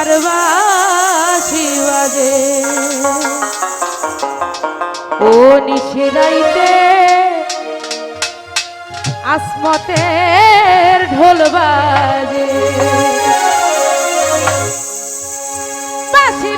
বারবাসি বাজে ও নিশিরাইতে আসমতের ঢোল বাজে বাসি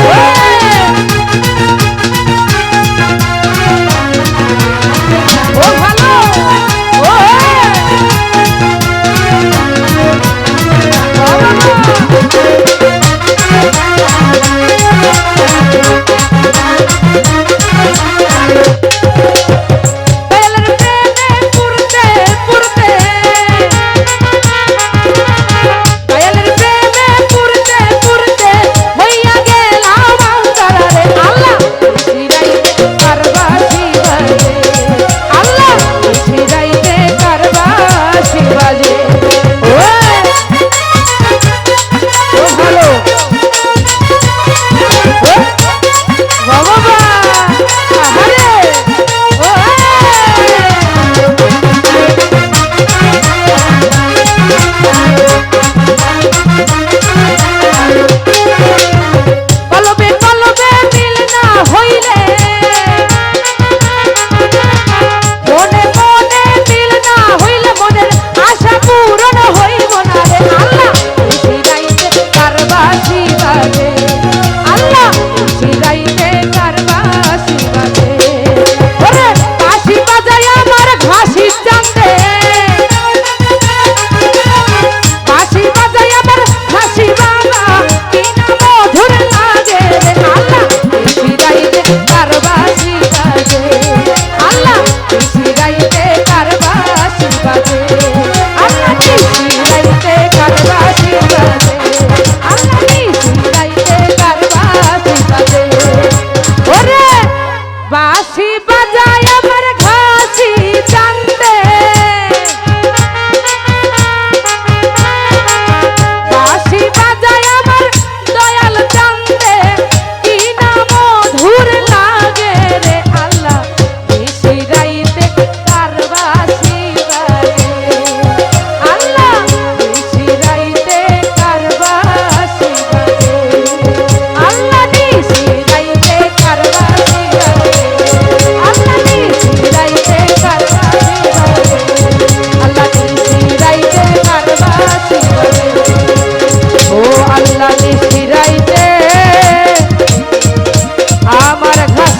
Yeah.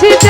she did.